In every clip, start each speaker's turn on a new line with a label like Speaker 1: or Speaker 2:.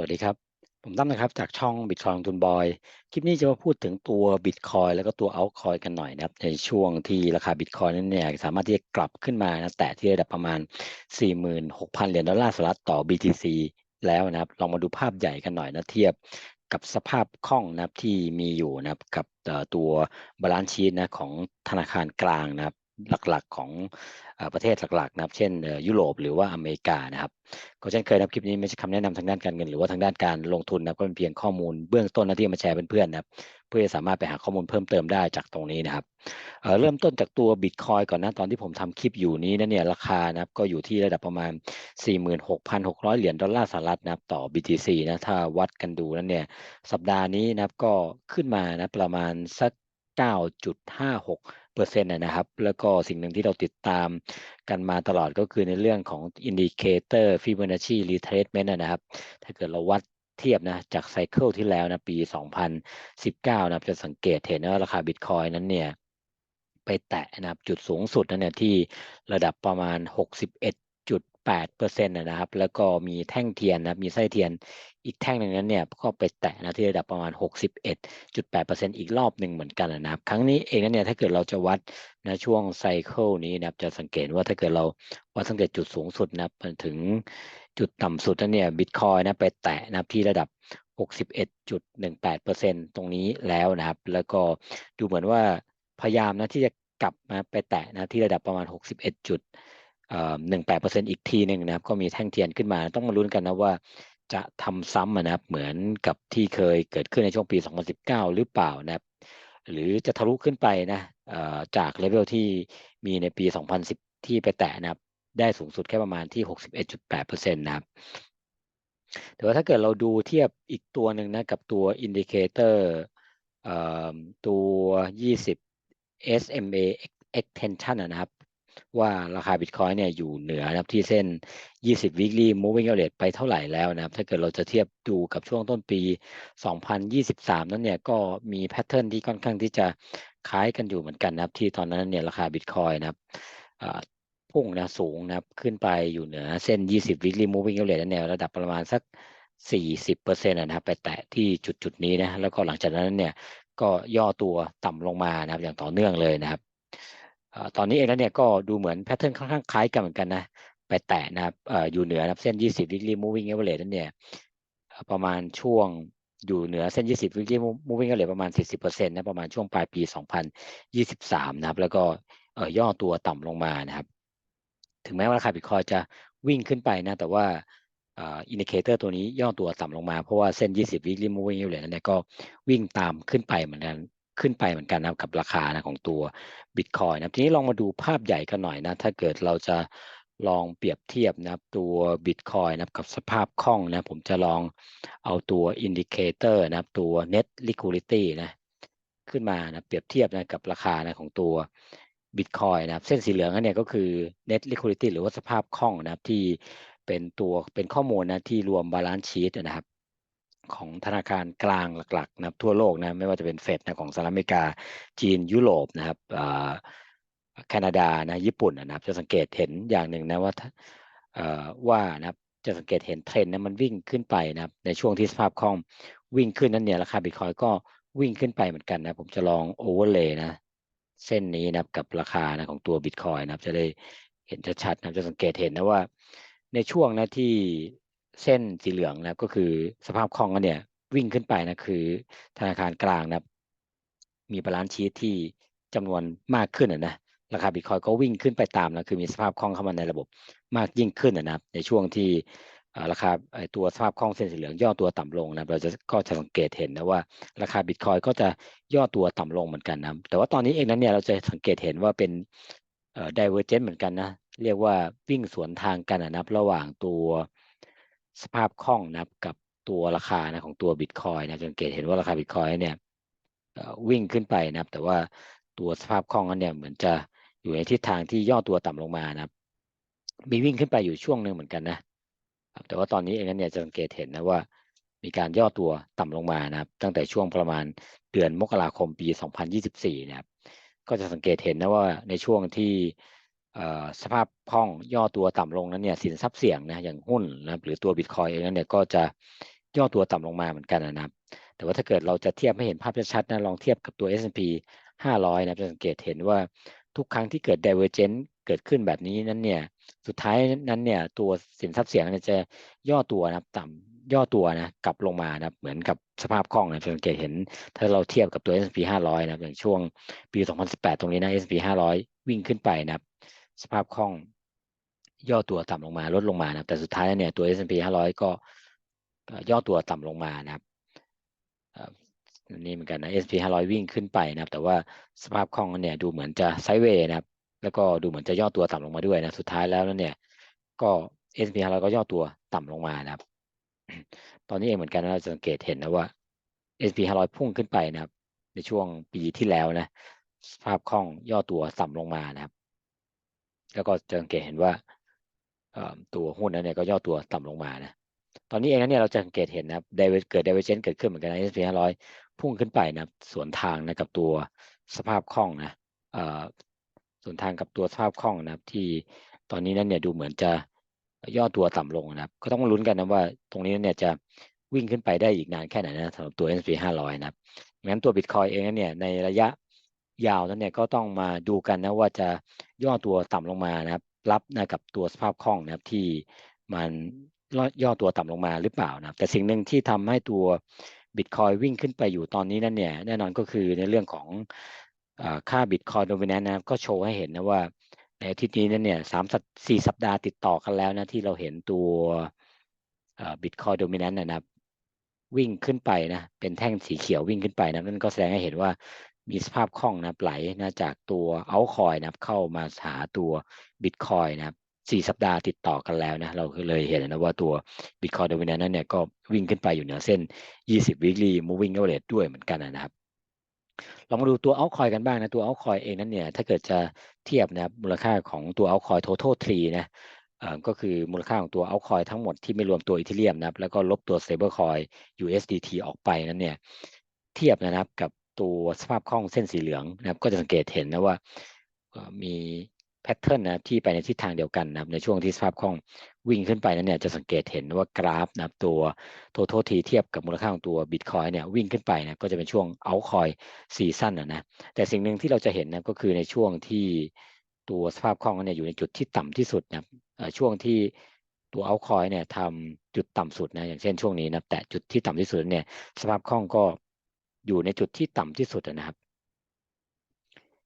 Speaker 1: วัสดีครับ ผมตั้มนะครับจากช่องบิตคอยลงทุนบอย คลิปนี้จะมาพูดถึงตัวบิตคอยแล้วก็ตัวอัลคอยกันหน่อยนะครับ ในช่วงที่ราคาบิตคอยนั้นเนี่ยสามารถที่จะกลับขึ้นมานะแตะที่ระดับประมาณ 46,000 เหรียญดอลลาร์สหรัฐต่อ BTC แล้วนะครับ ลองมาดูภาพใหญ่กันหน่อยนะเทียบกับสภาพคล่องนะครับที่มีอยู่นะครับกับตัวบาลานซ์ชีตนะของธนาคารกลางนะครับ หลักๆของประเทศหลักๆนะครับ เช่นยุโรปหรือว่าอเมริกานะครับ ก็เช่นเคยนะคลิปนี้ไม่ใช่คำแนะนำทางด้านการเงินหรือว่าทางด้านการลงทุนนะก็เป็นเพียงข้อมูลเบื้องต้นนะที่มาแชร์เพื่อนๆนะครับเพื่อสามารถไปหาข้อมูลเพิ่มเติมได้จากตรงนี้นะครับเเริ่มต้นจากตัวบิตคอยก่อนนะตอนที่ผมทำคลิปอยู่นี้นะเนี่ยราคานะครับก็อยู่ที่ระดับประมาณ 46,600 เหรียญดอลลาร์สหรัฐนะครับต่อ BTC นะถ้าวัดกันดูนั้นเนี่ยสัปดาห์นี้นะครับก็ขึ้นมานะประมาณสัก9.56 เปอร์เซ็นต์นะครับ แล้วก็สิ่งหนึ่งที่เราติดตามกันมาตลอดก็คือในเรื่องของอินดิเคเตอร์ฟิบอนัชชีรีเทสเมนต์นะครับ ถ้าเกิดเราวัดเทียบนะจากไซเคิลที่แล้วนะปี 2019 นะครับจะสังเกตเห็นว่าราคาบิตคอยนั้นเนี่ยไปแตะนะครับจุดสูงสุดนั้นเนี่ยที่ระดับประมาณ61 8%นะครับ แล้วก็มีแท่งเทียนนะมีไส้เทียนอีกแท่งหนึ่งนั้นเนี่ยก็ไปแตะนะที่ระดับประมาณ 61.8%อีกรอบหนึ่งเหมือนกันนะครับ ครั้งนี้เองนั้นเนี่ยถ้าเกิดเราจะวัดนะช่วงไซเคิลนี้นะครับจะสังเกตว่าถ้าเกิดเราวัดสังเกตจุดสูงสุดนะถึงจุดต่ำสุดนั้นเนี่ยบิตคอยนะไปแตะนะที่ระดับ 61.18%ตรงนี้แล้วนะครับ แล้วก็ดูเหมือนว่าพยายามนะที่จะกลับมาไปแตะนะที่ระดับประมาณ 61จุด หนึ่งแปดเปอร์เซ็นอีกทีหนึ่งนะครับ ก็มีแท่งเทียนขึ้นมาต้องมาลุ้นกันนะว่าจะทำซ้ำนะครับ เหมือนกับที่เคยเกิดขึ้นในช่วงปี 2019 หรือเปล่านะครับ หรือจะทะลุขึ้นไปนะจากเลเวลที่มีในปี 2010 ที่ไปแตะนะครับ ได้สูงสุดแค่ประมาณที่ 61.8%นะครับแต่ว่าถ้าเกิดเราดูเทียบอีกตัวหนึ่งนะ กับตัวอินดิเคเตอร์ตัว 20 SMA extension นะครับ ว่าราคาบิตคอยเนี่ยอยู่เหนือนะครับที่เส้น 20 weekly moving average ไปเท่าไหร่แล้วนะครับ ถ้าเกิดเราจะเทียบดูกับช่วงต้นปี 2023 นั้นเนี่ยก็มีแพทเทิร์นที่ค่อนข้างที่จะคล้ายกันอยู่เหมือนกันนะครับ ที่ตอนนั้นเนี่ยราคาบิตคอยนะครับพุ่งนะสูงนะครับขึ้นไปอยู่เหนือเส้น 20 weekly moving average นั่นเนี่ยระดับประมาณสัก 40%นะครับไปแตะที่จุดจุดนี้นะแล้วก็หลังจากนั้นเนี่ยก็ย่อตัวต่ำลงมานะครับอย่างต่อเนื่องเลยนะครับ ตอนนี้เองแล้วเนี่ยก็ดูเหมือนแพทเทิร์นค่อนข้างคล้ายกันเหมือนกันนะ ไปแตะนะครับอยู่เหนือนะเส้น 20 weekly moving average นั่นเนี่ยประมาณช่วงอยู่เหนือเส้น 20 weekly moving average ประมาณ 40%นะประมาณช่วงปลายปี 2023 นะครับ แล้วก็ย่อตัวต่ำลงมานะครับ ถึงแม้ว่าราคาบิตคอยจะวิ่งขึ้นไปนะ แต่ว่าอินดิเคเตอร์ตัวนี้ย่อตัวต่ำลงมา เพราะว่าเส้น 20 weekly moving average นั่นเนี่ยก็วิ่งตามขึ้นไปเหมือนกัน ขึ้นไปเหมือนกันนะกับราคานะของตัวบิตคอยนะทีนี้ลองมาดูภาพใหญ่กันหน่อยนะ ถ้าเกิดเราจะลองเปรียบเทียบนะครับตัวบิตคอยนะกับสภาพคล่องนะผมจะลองเอาตัวอินดิเคเตอร์นะครับตัว net liquidity นะขึ้นมานะเปรียบเทียบนะกับราคานะของตัวบิตคอยนะครับเส้นสีเหลืองเนี่ยก็คือ net liquidity หรือว่าสภาพคล่องนะครับที่เป็นตัวเป็นข้อมูลนะที่รวมบาลานซ์ชีตนะครับ ของธนาคารกลางหลักๆนะครับทั่วโลกนะไม่ว่าจะเป็นเฟดนะของสหรัฐอเมริกาจีนยุโรปนะครับแคนาดานะญี่ปุ่นนะครับ จะสังเกตเห็นอย่างหนึ่งนะว่าว่านะครับจะสังเกตเห็นเทรนด์นะมันวิ่งขึ้นไปนะครับในช่วงที่สภาพคล่องวิ่งขึ้นนั้นเนี่ยราคาบิตคอยก็วิ่งขึ้นไปเหมือนกันนะผมจะลองโอเวอร์เลย์นะเส้นนี้นะครับกับราคานะของตัวบิตคอยนะครับจะได้เห็นชัดๆนะจะสังเกตเห็นนะว่าในช่วงนะที่ เส้นสีเหลืองนะก็คือสภาพคล่องเนี่ยวิ่งขึ้นไปนะคือธนาคารกลางนะมีบาลานซ์ชีตที่จำนวนมากขึ้นนะราคาบิตคอยก็วิ่งขึ้นไปตามนะคือมีสภาพคล่องเข้ามาในระบบมากยิ่งขึ้นนะครับในช่วงที่ราคาตัวสภาพคล่องเส้นสีเหลืองย่อตัวต่ำลงนะเราจะก็จะสังเกตเห็นนะว่า ราคาบิตคอยก็จะย่อตัวต่ำลงเหมือนกันนะแต่ว่าตอนนี้เองนั้นเนี่ยเราจะสังเกตเห็นว่าเป็นเอ่อ divergent เหมือนกันนะเรียกว่าวิ่งสวนทางกันนะครับระหว่างตัว สภาพคล่องนะครับกับตัวราคานะของตัวบิตคอยนะสังเกตเห็นว่าราคาบิตคอยเนี่ยวิ่งขึ้นไปนะครับ แต่ว่าตัวสภาพคล่องนั้นเนี่ยเหมือนจะอยู่ในทิศทางที่ย่อตัวต่ำลงมานะครับ มีวิ่งขึ้นไปอยู่ช่วงหนึ่งเหมือนกันนะแต่ว่าตอนนี้เองนั้นเนี่ยจะสังเกตเห็นนะว่า มีการย่อตัวต่ำลงมานะครับ ตั้งแต่ช่วงประมาณเดือนมกราคมปี 2024 นะครับ ก็จะสังเกตเห็นนะว่าในช่วงที่ สภาพคล่องย่อตัวต่ำลงนั้นเนี่ยสินทรัพย์เสี่ยงนะอย่างหุ้นนะหรือตัวบิตคอยเองนั้นเนี่ยก็จะย่อตัวต่ำลงมาเหมือนกันนะครับ แต่ว่าถ้าเกิดเราจะเทียบให้เห็นภาพชัดๆนะลองเทียบกับตัว S&P 500 นะจะสังเกตเห็นว่าทุกครั้งที่เกิด divergence เกิดขึ้นแบบนี้นั้นเนี่ยสุดท้ายนั้นเนี่ยตัวสินทรัพย์เสี่ยงเนี่ยจะย่อตัวนะครับต่ำย่อตัวนะกลับลงมานะเหมือนกับสภาพคล่องนะจะสังเกตเห็น ถ้าเราเทียบกับตัว S&P 500 นะอย่างช่วงปี 2018 ตรงนี้นะ S&P 500 วิ่งขึ้นไปนะครับ สภาพคล่องย่อตัวต่ำลงมาลดลงมานะแต่สุดท้ายเนี่ยตัว S&P 500 ก็ย่อตัวต่ำลงมานะครับนี่เหมือนกันนะ S&P 500 วิ่งขึ้นไปนะครับ แต่ว่าสภาพคล่องเนี่ยดูเหมือนจะไซด์เวย์นะครับ แล้วก็ดูเหมือนจะย่อตัวต่ำลงมาด้วยนะสุดท้ายแล้วเนี่ย ก็ S&P 500 ก็ย่อตัวต่ำลงมานะครับ ตอนนี้เองเหมือนกันเราจะสังเกตเห็นนะว่า S&P 500 พุ่งขึ้นไปนะครับ ในช่วงปีที่แล้วนะสภาพคล่องย่อตัวต่ำลงมานะครับ แล้วก็จะสังเกตเห็นว่าตัวหุ้นนั้นเนี่ยก็ย่อตัวต่ำลงมานะตอนนี้เองนะเนี่ยเราจะสังเกตเห็นนะครับเกิด divergence เกิดขึ้นเหมือนกันใน S&P 500 พุ่งขึ้นไปนะสวนทางนะกับตัวสภาพคล่องนะส่วนทางกับตัวสภาพคล่องนะครับ ที่ตอนนี้นั้นเนี่ยดูเหมือนจะย่อตัวต่ำลงนะครับ ก็ต้องลุ้นกันนะว่าตรงนี้เนี่ยจะวิ่งขึ้นไปได้อีกนานแค่ไหนนะสำหรับตัว S&P 500 นะครับงั้นตัว Bitcoin เองเนี่ยในระยะ ยาวนั้นเนี่ยก็ต้องมาดูกันนะว่าจะย่อตัวต่ำลงมานะครับ รับนะกับตัวสภาพคล่องนะครับที่มันย่อตัวต่ำลงมาหรือเปล่านะครับ แต่สิ่งหนึ่งที่ทำให้ตัวบิตคอยวิ่งขึ้นไปอยู่ตอนนี้นั่นเนี่ยแน่นอนก็คือในเรื่องของค่าบิตคอยโดมินนนะครับก็โชว์ให้เห็นนะว่าในอาทิตย์นี้นั่นเนี่ยสามสัปสี่สัปดาห์ติดต่อกันแล้วนะที่เราเห็นตัวบิตคอยโดมินนนะครับวิ่งขึ้นไปนะเป็นแท่งสีเขียววิ่งขึ้นไปนะนั่นก็แสดงให้เห็นว่า มีสภาพคล่องนะไหลนะจากตัวเอาคอยนะเข้ามาหาตัวบิตคอยนะครับสี่สัปดาห์ติดต่อกันแล้วนะเราเลยเห็นนะว่าตัว Bitcoin Dominant นั้นเนี่ยก็วิ่งขึ้นไปอยู่เหนือเส้น 20 weekly moving average ด้วยเหมือนกันนะครับลองมาดูตัวเอาคอยกันบ้างนะตัวเอาคอยเองนั้นเนี่ยถ้าเกิดจะเทียบนะมูลค่าของตัวเอาคอย total tree นะก็คือมูลค่าของตัวเอาคอยทั้งหมดที่ไม่รวมตัวอีเทเรียมนะครับแล้วก็ลบตัว stable coin USDT ออกไปนั้นเนี่ยเทียบนะครับกับ ตัวสภาพคล่องเส้นสีเหลืองนะครับก็จะสังเกตเห็นนะว่ามีแพทเทิร์นนะที่ไปในทิศทางเดียวกันนะครับในช่วงที่สภาพคล่องวิ่งขึ้นไปนั้นเนี่ยจะสังเกตเห็นว่ากราฟนะครับตัวโทโททีเทียบกับมูลค่าของตัวบิตคอยเนี่ยวิ่งขึ้นไปนะก็จะเป็นช่วงเอาคอยซีซั่นนะนะแต่สิ่งหนึ่งที่เราจะเห็นนะก็คือในช่วงที่ตัวสภาพคล่องเนี่ยอยู่ในจุดที่ต่ำที่สุดนะช่วงที่ตัวเอาคอยเนี่ยทำจุดต่ำสุดนะอย่างเช่นช่วงนี้นะแต่จุดที่ต่ำที่สุดเนี่ยสภาพคล่องก็ อยู่ในจุดที่ต่ำที่สุดนะครับ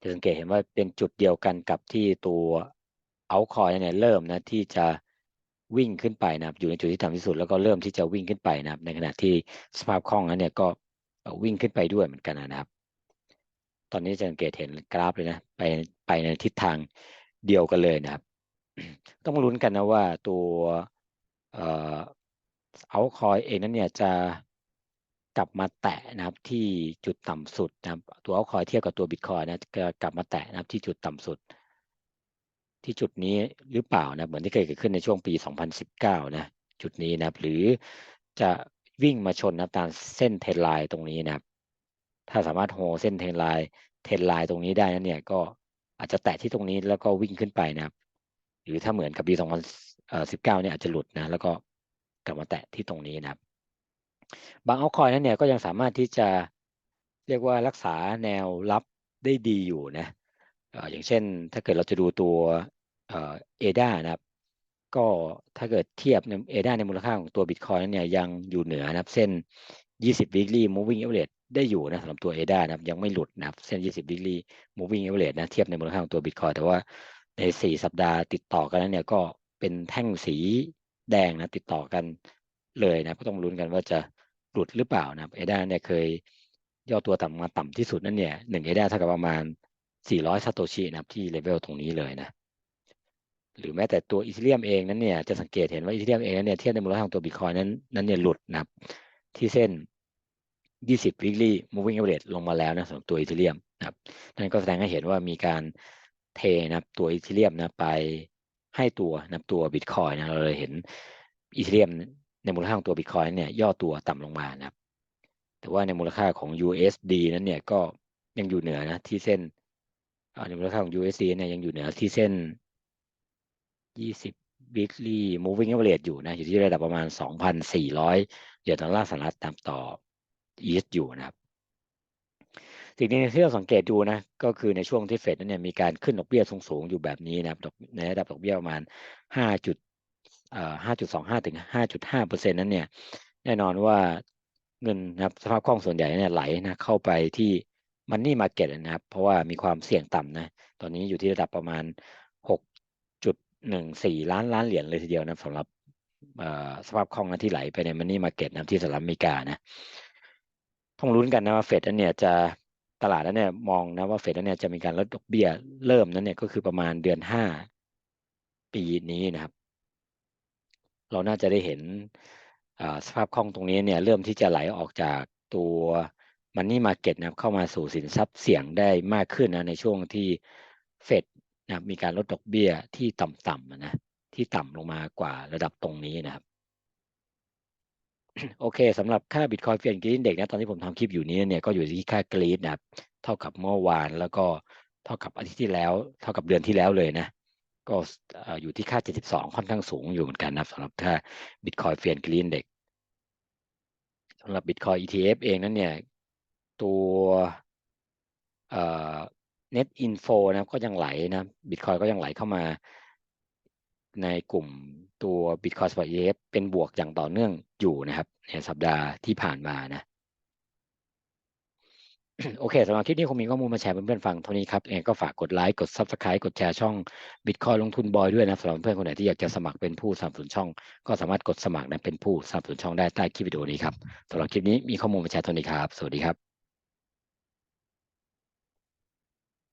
Speaker 1: จะสังเกตเห็นว่าเป็นจุดเดียวกันกับที่ตัวเอาคอยเนี่ยเริ่มนะที่จะวิ่งขึ้นไปนะครับ อยู่ในจุดที่ต่ำที่สุดแล้วก็เริ่มที่จะวิ่งขึ้นไปนะครับ ในขณะที่สภาพคล่องนั้นเนี่ยก็วิ่งขึ้นไปด้วยเหมือนกันนะครับ ตอนนี้จะสังเกตเห็นกราฟเลยนะไปไปในทิศทางเดียวกันเลยนะครับ ต้องลุ้นกันนะว่าตัวเอาคอยเองนั้นเนี่ยจะ กลับมาแตะนะครับที่จุดต่ำสุดนะครับตัวเอาคอยเทียบกับตัวบิตคอยนะจะกลับมาแตะนะครับที่จุดต่ำสุด ที่จุดนี้หรือเปล่านะเหมือนที่เคยเกิดขึ้นในช่วงปี 2019 นะจุดนี้นะครับหรือจะวิ่งมาชนนะตามเส้นเทนไลน์ตรงนี้นะครับถ้าสามารถโฮเส้นเทนไลน์เทนไลน์ตรงนี้ได้นั้นเนี่ยก็อาจจะแตะที่ตรงนี้แล้วก็วิ่งขึ้นไปนะครับ หรือถ้าเหมือนกับปี 2019 เนี่ยอาจจะหลุดนะแล้วก็กลับมาแตะที่ตรงนี้นะครับ บางเอาคอยนั้นเนี่ยก็ยังสามารถที่จะเรียกว่ารักษาแนวรับได้ดีอยู่นะอย่างเช่น ถ้าเกิดเราจะดูตัวเอดานะครับ ก็ถ้าเกิดเทียบเอดาในมูลค่าของตัวบิตคอยนั้นเนี่ยยังอยู่เหนือนะครับ เส้น 20 weekly moving average ได้อยู่นะสำหรับตัวเอดานะครับ ยังไม่หลุดนะครับ เส้น 20 weekly moving average นะเทียบในมูลค่าของตัวบิตคอยแต่ว่าใน 4 สัปดาห์ติดต่อกันนั้นเนี่ยก็เป็นแท่งสีแดงนะติดต่อกันเลยนะก็ต้องลุ้นกันว่าจะ หลุดหรือเปล่านะครับเอดาเนี่ยเคยย่อตัวต่ำมาต่ำที่สุดนั่นเนี่ยหนึ่งเอดาเท่ากับประมาณ 400ซาโตชินะครับที่เลเวลตรงนี้เลยนะหรือแม้แต่ตัวอีเทเรียมเองนั้นเนี่ยจะสังเกตเห็นว่าอีเทเรียมเองนั้นเนี่ยเทียบในมูลค่าของตัวบิตคอยนั้นนั้นเนี่ยหลุดนะครับที่เส้น 20 weekly moving average ลงมาแล้วนะสำหรับตัวอีเทเรียมนะครับนั่นก็แสดงให้เห็นว่ามีการเทนะครับตัวอีเทเรียมนะไปให้ตัวนะตัวบิตคอยนะเราเลยเห็นอีเทเรียม ในมูลค่าของตัวบิตคอยเนี่ยย่อตัวต่ำลงมานะครับ แต่ว่าในมูลค่าของ USD นั้นเนี่ยก็ยังอยู่เหนือนะที่เส้นในมูลค่าของ USD เนี่ยยังอยู่เหนือที่เส้น 20 weekly moving average อยู่นะอยู่ที่ระดับประมาณ 2,400 เหรียญดอลลาร์สหรัฐตามต่อ ETH อยู่นะครับ สิ่งหนึงที่เราสังเกตดูนะ ก็คือในช่วงที่เฟดนั้นเนี่ยมีการขึ้นดอกเบี้ยสูงๆอยู่แบบนี้นะครับดอกในระดับดอกเบี้ยประมาณ5 5.25 ถึง 5.5เปอร์เซ็นต์นั้นเนี่ยแน่นอนว่าเงินนะครับสภาพคล่องส่วนใหญ่เนี่ยไหลนะเข้าไปที่มันนี่มาเก็ตนะครับ เพราะว่ามีความเสี่ยงต่ำนะตอนนี้อยู่ที่ระดับประมาณ 6.14 ล้านล้านเหรียญเลยทีเดียวนะสำหรับสภาพคล่องนะที่ไหลไปในมันนี่มาเก็ตนะที่สหรัฐอเมริกานะต้องลุ้นกันนะว่าเฟดนั้นเนี่ยจะตลาดนั้นเนี่ยมองนะว่าเฟดนั้นเนี่ยจะมีการลดดอกเบี้ยเริ่มนั้นเนี่ยก็คือประมาณเดือนห้าปีนี้นะครับ เราน่าจะได้เห็นสภาพคล่องตรงนี้เนี่ยเริ่มที่จะไหลออกจากตัวมันนี่มาเก็ตนะครับเข้ามาสู่สินทรัพย์เสี่ยงได้มากขึ้นนะในช่วงที่เฟดนะมีการลดดอกเบี้ยที่ต่ำๆนะที่ต่ำลงมากว่าระดับตรงนี้นะครับโอเคสำหรับค่า Bitcoin เฟียนกรีนเด็กนะตอนที่ผมทำคลิปอยู่นี้เนี่ยก็อยู่ที่ค่ากรีดนะครับเท่ากับเมื่อวานแล้วก็เท่ากับอาทิตย์ที่แล้ว เท่ากับเดือนที่แล้วเลยนะ ก็อยู่ที่ค่า 72 ค่อนข้างสูงอยู่เหมือนกันนะสำหรับค่า Bitcoin เฟียนกรีนเด็กสำหรับ Bitcoin ETF เองนั้นเนี่ย ตัวเอ่อ net info นะก็ยังไหลนะ Bitcoin ก็ยังไหลเข้ามาในกลุ่มตัว Bitcoin Spot ETF เป็นบวกอย่างต่อเนื่องอยู่นะครับในสัปดาห์ที่ผ่านมานะ โอเคสำหรับคลิปนี้คงมีข้อมูลมาแชร์เพื่อนๆฟังเท่านี้ครับเองก็ฝากกดไลค์กด Subscribe กดแชร์ช่อง Bitcoin ลงทุนบอยด้วยนะสำหรับเพื่อนคนไหนที่อยากจะสมัครเป็นผู้สนับสนุนช่อง ก็สามารถกดสมัครนะเป็นผู้สนับสนุนช่องได้ใต้คลิปวิดีโอนี้ครับสำหรับคลิปนี้มีข้อมูลมาแชร์เท่านี้ครับ สวัสดีครับ